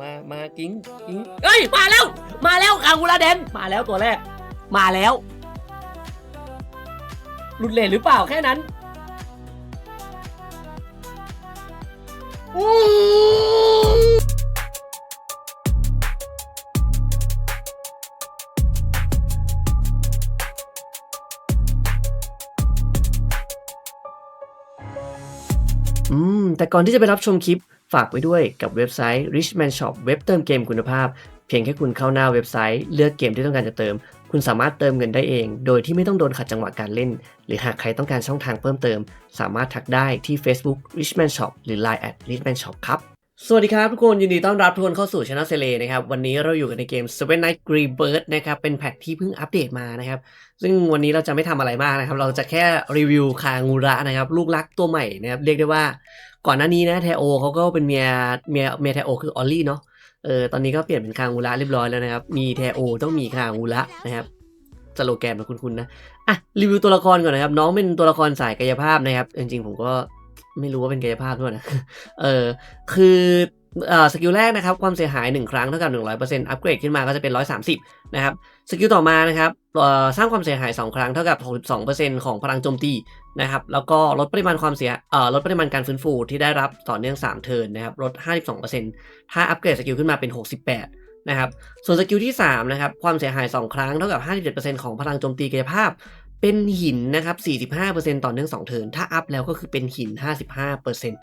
มามากิ้งกิ้งเอ้ยมาแล้ว มาแล้วคางูราเดนมาแล้วตัวแรก มาแล้วหลุดเลนหรือเปล่าแค่นั้นอู้อืมแต่ก่อนที่จะไปรับชมคลิป ฝากไว้ด้วยกับเว็บไซต์ Richman Shop เว็บเติมเกมคุณภาพ เพียงแค่คุณเข้าหน้าเว็บไซต์เลือกเกมที่ต้องการจะเติม คุณสามารถเติมเงินได้เอง โดยที่ไม่ต้องโดนขัดจังหวะการเล่น หรือหากใครต้องการช่องทางเพิ่มเติม สามารถทักได้ที่ Facebook Richman Shop หรือ Line at Richman Shop ครับ สวัสดีครับทุกคนยินดีต้อนรับทุกคนเข้าสู่ช anel เซเลนะครับวันนี้เราอยู่กันในเกม Seven Night Rebirth นะครับเป็นแพทที่เพิ่งอัปเดตมานะครับซึ่งวันนี้เราจะไม่ทำอะไรมากนะครับเราจะแค่รีวิวคางูระนะครับลูกรักตัวใหม่นะครับเรียกได้ว่าก่อนหน้านี้นะเทโอเขาก็เป็นเมียเมียเมียเทโอคือออลลี่เนาะเออตอนนี้ก็เปลี่ยนเป็นคางูระเรียบร้อยแล้วนะครับมีเทโอต้องมีคางูระนะครับสโลแกนของคุณคุณนะอะรีวิวตัวละครก่อนนะครับน้องเป็นตัวละครสายกายภาพนะครับจริงๆผมก็ ไม่รู้ว่าเป็นกายภาพด้วยนะ เออ คืออ่อสกิลแรกนะครับ ความเสียหาย 1 ครั้งเท่ากับ 100%อัปเกรดขึ้นมาก็จะเป็น 130 นะครับ สกิลต่อมานะครับสร้างความเสียหาย 2 ครั้งเท่ากับ 62%ของพลังโจมตีนะครับ แล้วก็ลดปริมาณความเสียเอ่อลดปริมาณการฟื้นฟูที่ได้รับต่อเนื่อง 3 เทิร์นนะครับ ลด 52%ถ้าอัปเกรดสกิลขึ้นมาเป็น 68 นะครับ ส่วนสกิลที่ 3 นะครับ ความเสียหาย 2 ครั้งเท่ากับ 57%ของพลังโจมตีกายภาพ เป็นหินนะครับ 45%ต่อเนื่อง 2 เทิร์น ถ้าอัพแล้วก็คือเป็นหิน 55%น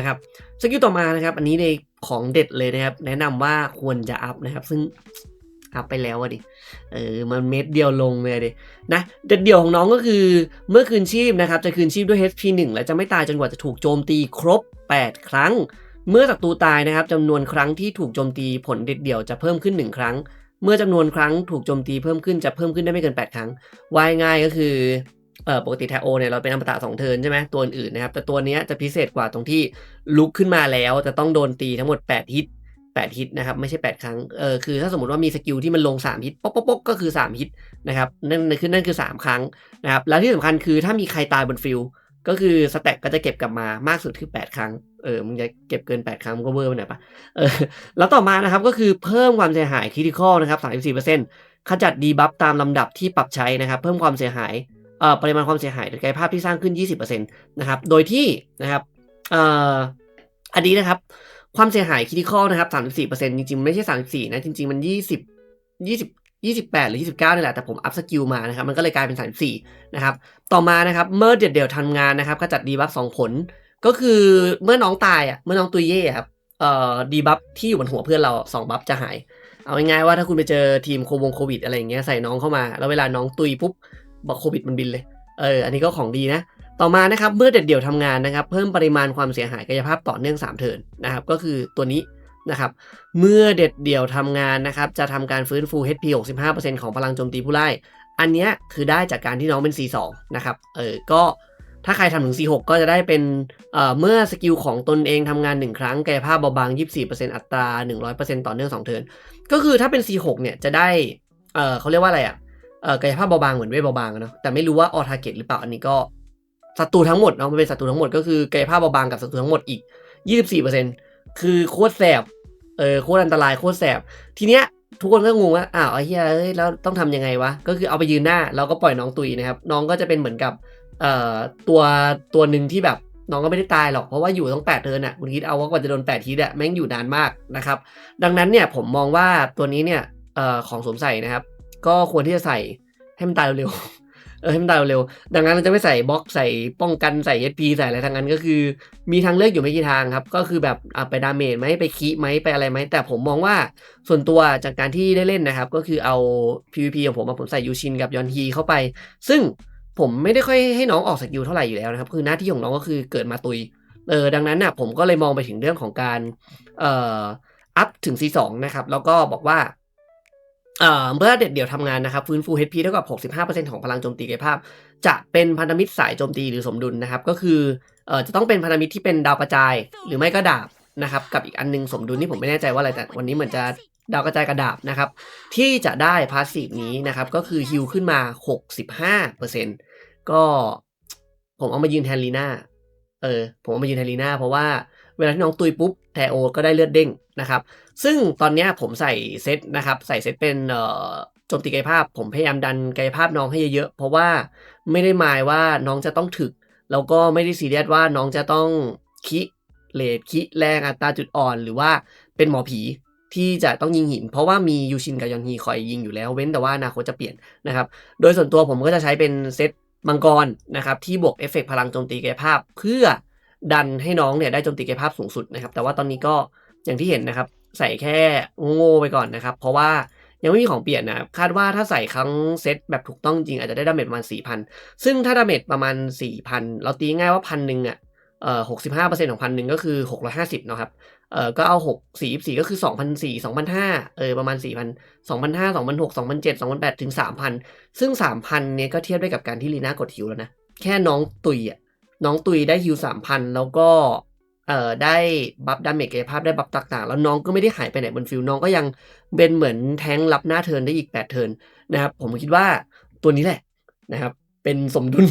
ะครับ สกิลต่อมานะครับ อันนี้ในของเด็ดเลยนะครับ แนะนำว่าควรจะอัพนะครับ ซึ่งอัพไปแล้วอะดิ เออ มันเม็ดเดียวลงเลยดิ นะ เด็ดเดี่ยวของน้องก็คือ เมื่อคืนชีพนะครับ จะคืนชีพด้วย HP 1 และจะไม่ตายจนกว่าจะถูกโจมตีครบ 8 ครั้ง เมื่อศัตรูตายนะครับจำนวนครั้งที่ถูกโจมตีผลเด็ดเดี่ยวจะเพิ่มขึ้น 1 ครั้ง เมื่อจำนวนครั้งถูกโจมตีเพิ่มขึ้นจะเพิ่มขึ้นได้ไม่เกิน 8 ครั้งวายง่ายก็คือเออปกติแทโอเนี่ยเราเป็นอมตะสองเทินใช่ไหมตัวอื่นๆนะครับ แต่ตัวนี้จะพิเศษกว่าตรงที่ลุกขึ้นมาแล้วจะต้องโดนตีทั้งหมด 8 ฮิต 8 ฮิตนะครับ ไม่ใช่ 8 ครั้งเออคือถ้าสมมติว่ามีสกิลที่มันลง 3 ฮิตป๊อกป๊อกป๊อกก็คือ 3 ฮิตนะครับนั่นคือนั่นคือ 3 ครั้งนะครับแล้วที่สำคัญคือถ้ามีใครตายบนฟิลก็คือสแต็กก็จะเก็บกลับมามากสุดคือ 8 ครั้ง เออมึงจะเก็บเกิน 8 ครั้งมันก็เวอร์ไปหน่อยปะเออแล้วต่อมานะครับก็คือเพิ่มความเสียหายคริติคอลนะครับ34%ขจัดดีบัฟตามลำดับที่ปรับใช้นะครับ เพิ่มความเสียหายเอ่อปริมาณความเสียหายหรือกายภาพที่สร้างขึ้น 20%นะครับโดยที่นะครับเอ่ออันนี้นะครับ ความเสียหายคริติคอลนะครับ34%จริงๆ ไม่ใช่ 34 นะ จริง ๆ มัน 20 20 28 หรือ 29 นี่แหละ แต่ผมอัพสกิลมานะครับ มันก็เลยกลายเป็น 34 นะครับ ต่อมานะครับ เมื่อเดี่ยวทำงานนะครับขจัดดีบัฟ2ผล ก็คือเมื่อน้องตายอะเมื่อน้องตุยเย่ครับเอ่อดีบัฟที่อยู่บนหัวเพื่อนเราสองบัฟจะหาย เอาง่ายๆว่าถ้าคุณไปเจอทีมโควงโควิดอะไรอย่างเงี้ยใส่น้องเข้ามา แล้วเวลาน้องตุยปุ๊บบอกโควิดมันบินเลยเอออันนี้ก็ของดีนะ ต่อมานะครับเมื่อเด็ดเดี่ยวทำงานนะครับ เพิ่มปริมาณความเสียหายกายภาพต่อเนื่อง 3 เทิร์นนะครับก็คือตัวนี้นะครับเมื่อเด็ดเดี่ยวทำงานนะครับจะทำการฟื้นฟู HP 65%ของพลังโจมตีผู้ไล่อันเนี้ยคือได้จากการที่น้องเป็น C2 นะครับเออก็ ถ้าใครทำถึง C6 ก็จะได้เป็นเเมื่อสกิลของตนเองทำงาน 1 ครั้งกายภาพเบาบาง 24%อัตรา 100%ต่อเนื่อง2เทิร์นก็คือถ้าเป็น C6 เนี่ยจะได้เเขาเรียกว่าอะไรอะเออกายภาพเบาบางเหมือนเวทเบาบางเนาะแต่ไม่รู้ว่าออทาเกตหรือเปล่าอันนี้ก็ศัตรูทั้งหมดเนาะมันเป็นศัตรูทั้งหมดก็คือกายภาพเบาบางกับศัตรูทั้งหมดอีก 24%คือโคตรแสบเออโคตรอันตรายโคตรแสบทีเนี้ยทุกคนก็งงว่าอ้าวไอ้เหี้ยเอ้ยแล้วต้องทำยังไงวะก็คือเอาไปยืนหน้าแล้วก็ปล่อยน้องตุยนะครับน้องก็จะเป็นเหมือนกับ เอ่อตัวตัวหนึ่งที่แบบน้องก็ไม่ได้ตายหรอกเพราะว่าอยู่ต้องแปดเทิร์นอะคุณคิดเอาว่ากว่าจะโดนแปดทีอะแม่งอยู่นานมากนะครับ ดังนั้นเนี่ยผมมองว่าตัวนี้เนี่ยเอ่อของสวมใส่นะครับ ก็ควรที่จะใส่ให้มันตายเร็วๆเออให้มันตายเร็วๆดังนั้นเราจะไม่ใส่บล็อกใส่ป้องกันใส่ HP ใส่อะไรทั้งนั้นก็คือ มีทางเลือกอยู่ไม่กี่ทางครับ ก็คือแบบไปดาเมจไหมไปคีไหมไปอะไรไหมแต่ผมมองว่าส่วนตัวจากการที่ได้เล่นนะครับ ก็คือเอา PVP ของผมอะผมใส่ยูชินกับยอนฮีเข้าไป ซึ่ง ผมไม่ได้ค่อยให้น้องออกสกิลเท่าไหร่อยู่แล้วนะครับ คือหน้าที่ของน้องก็คือเกิดมาตุย เออดังนั้นน่ะผมก็เลยมองไปถึงเรื่องของการเอ่ออัพถึง C2 นะครับ แล้วก็บอกว่าเอ่อเมื่อเด็ดเดี่ยวทำงานนะครับฟื้นฟู HP เท่ากับ 65%ของพลังโจมตีกายภาพ จะเป็นพันธมิตรสายโจมตีหรือสมดุลนะครับ ก็คือเอ่อจะต้องเป็นพันธมิตรที่เป็นดาวกระจาย หรือไม่ก็ดาบนะครับ กับอีกอันนึงสมดุลที่ผมไม่แน่ใจว่าอะไรแต่วันนี้เหมือนจะ ดาวกระจายกระดาบนะครับ ที่จะได้พาสซีฟนี้นะครับ ก็คือฮิลขึ้นมา 65%ก็ผมเอามายืนแทนลีน่าเออ ผมเอามายืนแทนลีน่าเพราะว่าเวลาที่น้องตุยปุ๊บแทโอ ก็ได้เลือดเด้งนะครับ ซึ่งตอนนี้ผมใส่เซตนะครับ ใส่เซตเป็นเอ่อโจมตีกายภาพ ผมพยายามดันกายภาพน้องให้เยอะๆ เพราะว่าไม่ได้หมายว่าน้องจะต้องถึก แล้วก็ไม่ได้ซีเรียสว่าน้องจะต้องคิเลดคิแรงอัตราจุดอ่อน หรือว่าเป็นหมอผี ที่จะต้องยิงหิน เพราะว่ามียูชินกับยอนฮีคอยยิงอยู่แล้วเว้นแต่ว่าอนาคตจะเปลี่ยนนะครับโดยส่วนตัวผมก็จะใช้เป็นเซตมังกรนะครับที่บวกเอฟเฟกต์พลังโจมตีกายภาพ เพื่อดันให้น้องเนี่ยได้โจมตีกายภาพสูงสุดนะครับแต่ว่าตอนนี้ก็อย่างที่เห็นนะครับใส่แค่โง่ๆไปก่อนนะครับ เพราะว่ายังไม่มีของเปลี่ยนนะคาดว่าถ้าใส่ครั้งเซตแบบถูกต้องจริงอาจจะได้ดาเมจประมาณ4,000 ซึ่งถ้าดาเมจประมาณ 4,000 เราตีง่ายว่าพันหนึ่งอะ เอ่อ65%ของพันหนึ่งก็คือ650เนาะครับ เออก็เอาหกสี่สี่ก็คือสองพันสี่สองพันห้าเออ ประมาณสี่พันสองพันห้าสองพันหกสองพันเจ็ดสองพันแปดถึงสามพันซึ่งสามพันเนี่ยก็เทียบได้กับการที่ลีน่ากดฮิวแล้วนะ แค่น้องตุยอะ น้องตุยได้ฮิวสามพันแล้วก็ เอ่อ ได้บัฟดาเมจกายภาพได้บัฟต่างๆ แล้วน้องก็ไม่ได้หายไปไหนบนฟิลน้องก็ยังเป็นเหมือนแทงรับหน้าเทิร์นได้อีกแปดเทิร์นนะครับ ผมคิดว่าตัวนี้แหละนะครับ เป็นสมดุล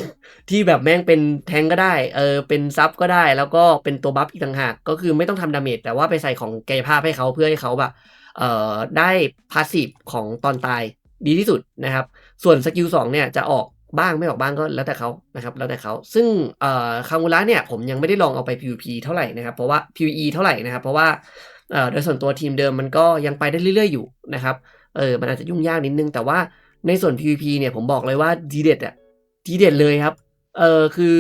ที่แบบแม่งเป็นแทงก็ได้ เออ เป็นซับก็ได้ แล้วก็เป็นตัวบัฟอีกต่างหาก ก็คือไม่ต้องทำดาเมจ แต่ว่าไปใส่ของกายภาพให้เขาเพื่อให้เขาแบบ เอ่อ ได้พาสซีฟของตอนตายดีที่สุดนะครับ ส่วนสกิลสองเนี่ยจะออกบ้างไม่ออกบ้างก็แล้วแต่เขานะครับ แล้วแต่เขาซึ่งเอ่อคางูระเนี่ยผมยังไม่ได้ลองเอาไป PVP เท่าไหร่นะครับ เพราะว่า PVE เท่าไหร่นะครับ เพราะว่าเอ่อโดยส่วนตัวทีมเดิมมันก็ยังไปได้เรื่อย ๆ อยู่นะครับ เออ มันอาจจะยุ่งยากนิดนึง แต่ว่าในส่วน PVP เนี่ยผมบอกเลยว่าดีเด็ดอะ ทีเด็ดเลยครับ เออคือ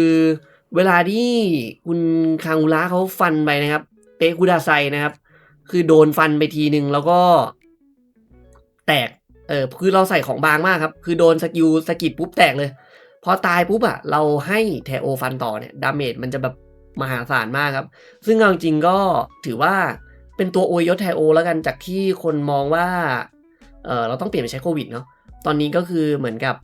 เวลาที่คุณคางุระเขาฟันไปนะครับ เตะคุดาไซนะครับ คือโดนฟันไปทีหนึ่งแล้วก็ แตก เออคือเราใส่ของบางมากครับ คือโดนสกิลสกิดปุ๊บแตกเลย พอตายปุ๊บอะเราให้แทโอฟันต่อเนี่ยดาเมจมันจะแบบมหาศาลมากครับ ซึ่งเอาจริงๆก็ถือว่าเป็นตัวโอยศแทโอแล้วกันจากที่คนมองว่า เออเราต้องเปลี่ยนไปใช้โควิดเนาะ ตอนนี้ก็คือเหมือนกับ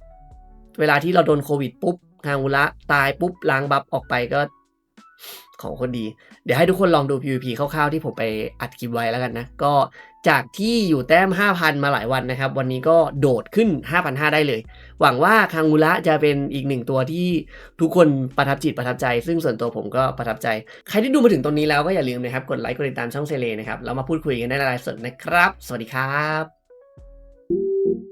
เวลาที่เราโดนโควิดปุ๊บฮางูระตายปุ๊บล้างบัฟออกไปก็ของคนดี เดี๋ยวให้ทุกคนลองดู PVP คร่าวๆที่ผมไปอัดคลิปไว้แล้วกันนะ ก็จากที่อยู่แต้ม 5,000 มาหลายวันนะครับ วันนี้ก็โดดขึ้น 5,500 ได้เลย หวังว่าคางูระจะเป็นอีกหนึ่งตัวที่ทุกคนประทับจิตประทับใจ ซึ่งส่วนตัวผมก็ประทับใจ ใครที่ดูมาถึงตรงนี้แล้วก็อย่าลืมนะครับ กดไลค์กดติดตามช่องเซเลนะครับแล้วมาพูดคุยกันได้ในไลฟ์สดนะครับ สวัสดีครับ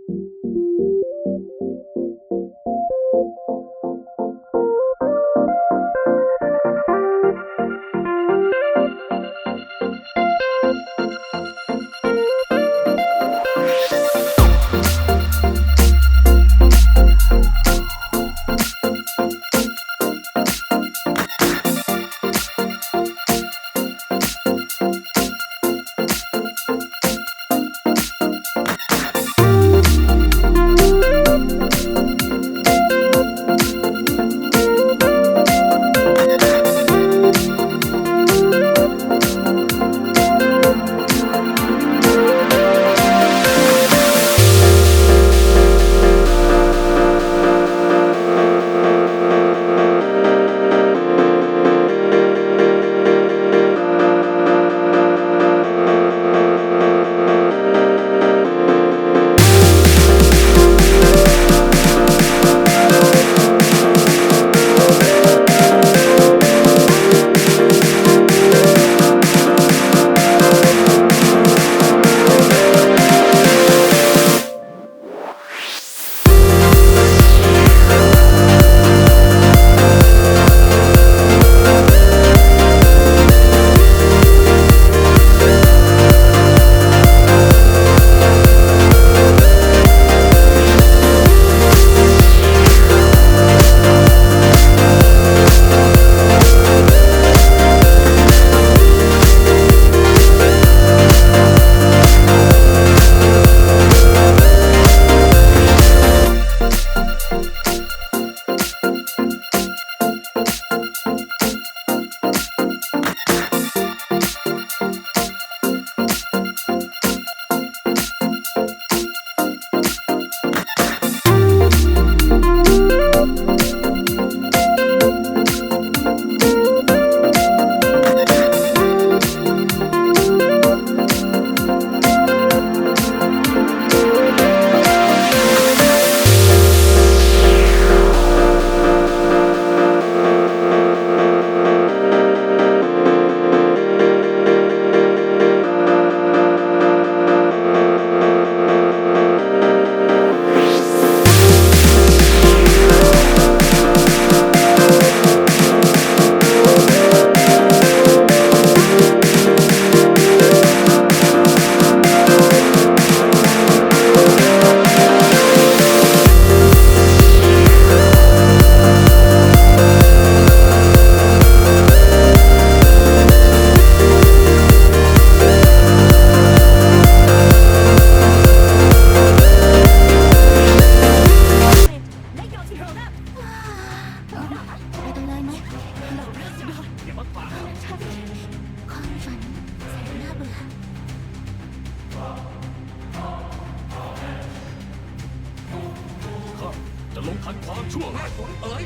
ความชั่วร้ายผลเอ๋ย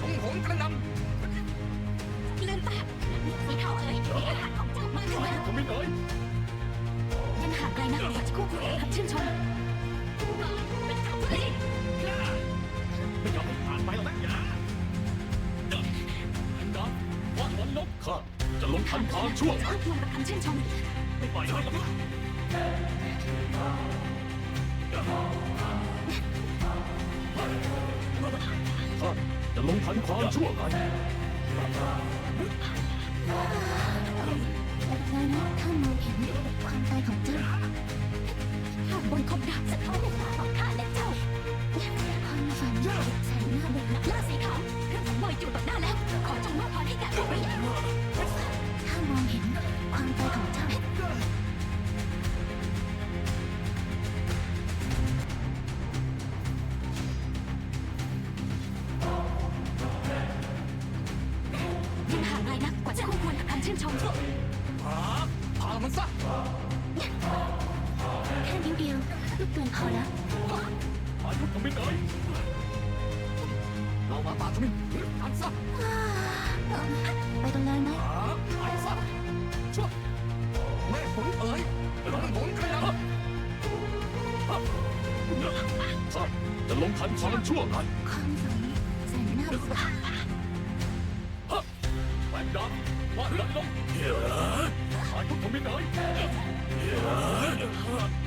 ของผมกระนลืมตาสีเทาเอ๋ยมีอาหารของเจ้ามากถึงแล้วำผมไม่เอ๋ยยังห่างไกลนักกว่าจะคู่ควรกับชื่นชมเฮ้ยไม่ยอมให้ผ่านไปหรอกนะอย่าอันดาว่าวันลบข้าจะลงทันความชั่วคู่ควรกับคำชื่นชม ไม่ปล่อยให้หรอกนะ ข้าจะลงทันความชั่วร้ายแล้วนะข้ามองเห็นความตายของเจ้าข้าบนคบดาบสะท้อนในตาของข้าและเจ้าความฝัน แค่นิ้วเดียวลูกเกินพอแล้ว อายุทมินเอ๋ยเรามาตาทมินอันซะไปตรงนั้นไหมหาอันซะชั่วแม่ผลเอ๋ยลงผลกระนำข้าจะลงทันความชั่วร้ายความฝันแสนน่าเบื่อฮะแหวนดำว่าดันลงอายุทมินเอ๋ย ああなるほど。